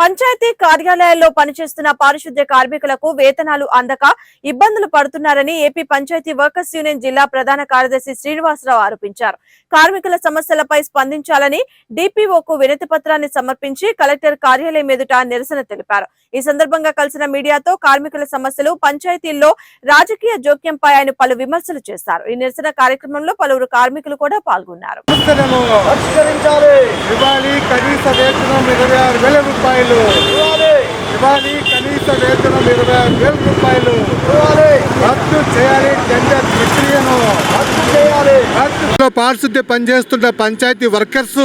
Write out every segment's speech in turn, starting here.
పంచాయతీ కార్యాలయాల్లో పనిచేస్తున్న పారిశుద్ధ్య కార్మికులకు వేతనాలు అందక ఇబ్బందులు పడుతున్నారని ఏపీ పంచాయతీ వర్కర్స్ యూనియన్ జిల్లా ప్రధాన కార్యదర్శి శ్రీనివాసరావు ఆరోపించారు. కార్మికుల సమస్యలపై స్పందించాలని డిపిఓకు వినతి పత్రాన్ని సమర్పించి కలెక్టర్ కార్యాలయం ఎదుట నిరసన తెలిపారు. ఈ సందర్భంగా కలిసిన మీడియాతో కార్మికుల సమస్యలు పంచాయతీల్లో రాజకీయ జోక్యంపై ఆయన పలు విమర్శలు చేశారు. ఈ నిరసన కార్యక్రమంలో పలువురు కార్మికులు కూడా పాల్గొన్నారు. ఇరవై ఆరు వేల రూపాయలు. ఇవ్వాలి ఇవ్వాలి కనీస వేతనం ఇరవై వేల రూపాయలు. రద్దు చేయాలి టెండర్ ప్రక్రియను. రద్దు చేయాలి. పారిశుద్ధ్య పనిచేస్తున్న పంచాయతీ వర్కర్స్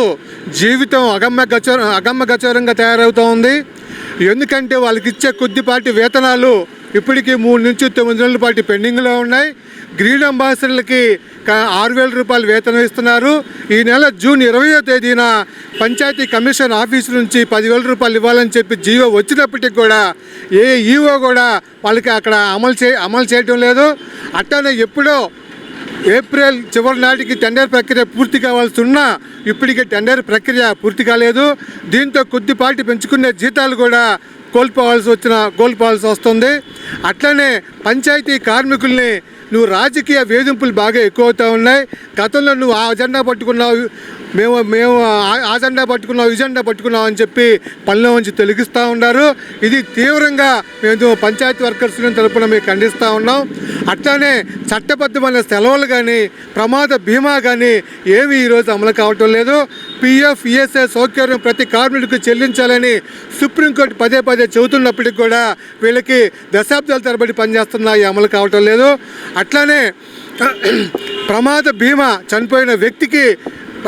జీవితం అగమ్య గచ అగమ్య గచోరంగా తయారవుతోంది. ఎందుకంటే వాళ్ళకి ఇచ్చే కొద్దిపాటి వేతనాలు ఇప్పటికీ మూడు నుంచి తొమ్మిది నెలల పాటు పెండింగ్లో ఉన్నాయి. గ్రీన్ అంబాసిడర్లకి ఆరు వేల రూపాయలు వేతనం ఇస్తున్నారు. ఈ నెల జూన్ ఇరవయో తేదీన పంచాయతీ కమిషన్ ఆఫీసు నుంచి పదివేల రూపాయలు ఇవ్వాలని చెప్పి జీవో వచ్చినప్పటికి కూడా ఏ ఈఓ కూడా వాళ్ళకి అక్కడ అమలు చే అమలు చేయడం లేదు. అట్టనే ఎప్పుడో ఏప్రిల్ చివరి నాటికి టెండర్ ప్రక్రియ పూర్తి కావాల్సి ఉన్నా ఇప్పటికే టెండర్ ప్రక్రియ పూర్తి కాలేదు. దీంతో కొద్దిపాటి పెంచుకునే జీతాలు కూడా కోల్పోవాల్సి వచ్చిన కోల్పోవాల్సి వస్తుంది. అట్లనే పంచాయతీ కార్మికుల్ని నువ్వు రాజకీయ వేధింపులు బాగా ఎక్కువ అవుతూ ఉన్నాయి. గతంలో నువ్వు ఆ అజెండా పట్టుకున్నావు. మేము మేము ఆ- పట్టుకున్నాం జెండా పట్టుకున్నాం అని చెప్పి పనిలో నుంచి తొలగిస్తూ ఉన్నారు. ఇది తీవ్రంగా మేము పంచాయతీ వర్కర్స్ తరపున మేము ఖండిస్తూ ఉన్నాం. అట్లానే చట్టబద్ధమైన సెలవులు కానీ ప్రమాద బీమా కానీ ఏమీ ఈరోజు అమలు కావటం లేదు. పిఎఫ్ ఈఎస్ఐ సౌకర్యం ప్రతి కార్మికుడికి చెల్లించాలని సుప్రీంకోర్టు పదే పదే చెబుతున్నప్పటికి కూడా వీళ్ళకి దశాబ్దాల తరబడి పనిచేస్తున్నాయి అమలు కావటం లేదు. అట్లానే ప్రమాద బీమా చనిపోయిన వ్యక్తికి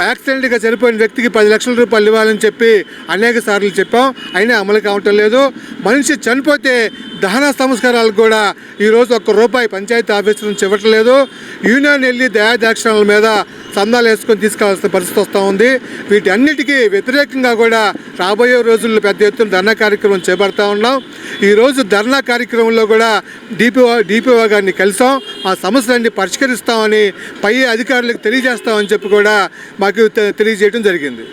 యాక్సిడెంట్గా చనిపోయిన వ్యక్తికి పది లక్షల రూపాయలు ఇవ్వాలని చెప్పి అనేక సార్లు చెప్పాం. అయినా అమలు కావటం లేదు. మనిషి చనిపోతే దహన సంస్కారాలకు కూడా ఈరోజు ఒక్క రూపాయి పంచాయతీ ఆఫీసు నుంచి ఇవ్వట్లేదు యూనియన్ వెళ్ళి దయాదాక్షిణాల మీద సందాలు వేసుకొని తీసుకోవాల్సిన పరిస్థితి వస్తూ ఉంది. వీటన్నిటికీ వ్యతిరేకంగా కూడా రాబోయే రోజుల్లో పెద్ద ఎత్తున ధర్నా కార్యక్రమం చేపడతా ఉన్నాం. ఈరోజు ధర్నా కార్యక్రమంలో కూడా డిపిఓ డిపిఓ గారిని కలిసాం. ఆ సమస్యలన్నీ పరిష్కరిస్తామని పై అధికారులకు తెలియజేస్తామని చెప్పి కూడా మాకు తెలియజేయడం జరిగింది.